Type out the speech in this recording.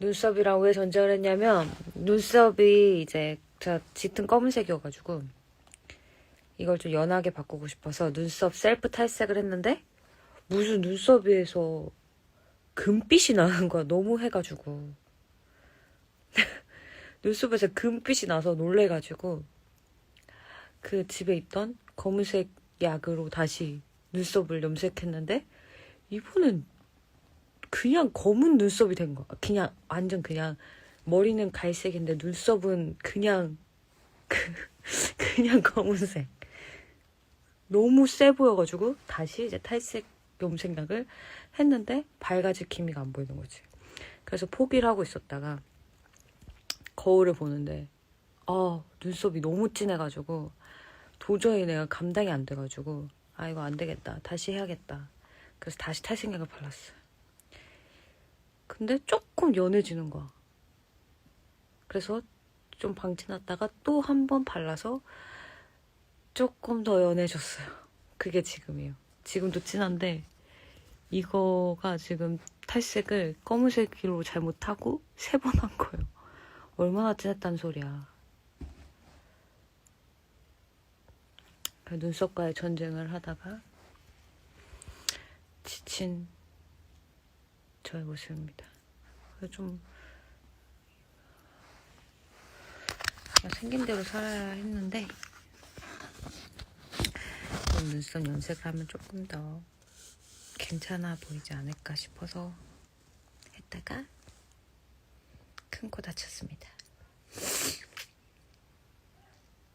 눈썹이랑 왜 전쟁을 했냐면 눈썹이 이제 제가 짙은 검은색이어가지고 이걸 좀 연하게 바꾸고 싶어서 눈썹 셀프 탈색을 했는데 무슨 눈썹 위에서 금빛이 나는 거야. 너무 해가지고. 눈썹에서 금빛이 나서 놀래가지고 그 집에 있던 검은색 약으로 다시 눈썹을 염색했는데 이분은 그냥 검은 눈썹이 된 거야. 그냥 완전 그냥 머리는 갈색인데 눈썹은 그냥 그 그냥 검은색. 너무 세 보여가지고 다시 이제 탈색 염색약을 했는데 밝아질 기미가 안 보이는 거지. 그래서 포기를 하고 있었다가 거울을 보는데 아 눈썹이 너무 진해가지고 도저히 내가 감당이 안 돼가지고 아 이거 안 되겠다 다시 해야겠다 그래서 다시 탈색약을 발랐어요 근데 조금 연해지는 거야. 그래서 좀 방치놨다가 또 한 번 발라서 조금 더 연해졌어요. 그게 지금이에요. 지금도 진한데 이거가 지금 탈색을 검은색으로 잘못하고 세 번 한 거예요. 얼마나 진했단 소리야. 그 눈썹과의 전쟁을 하다가 지친 모습입니다. 그래서 좀 생긴 대로 살아야 했는데 좀 눈썹 염색을 하면 조금 더 괜찮아 보이지 않을까 싶어서 했다가 큰 코 다쳤습니다.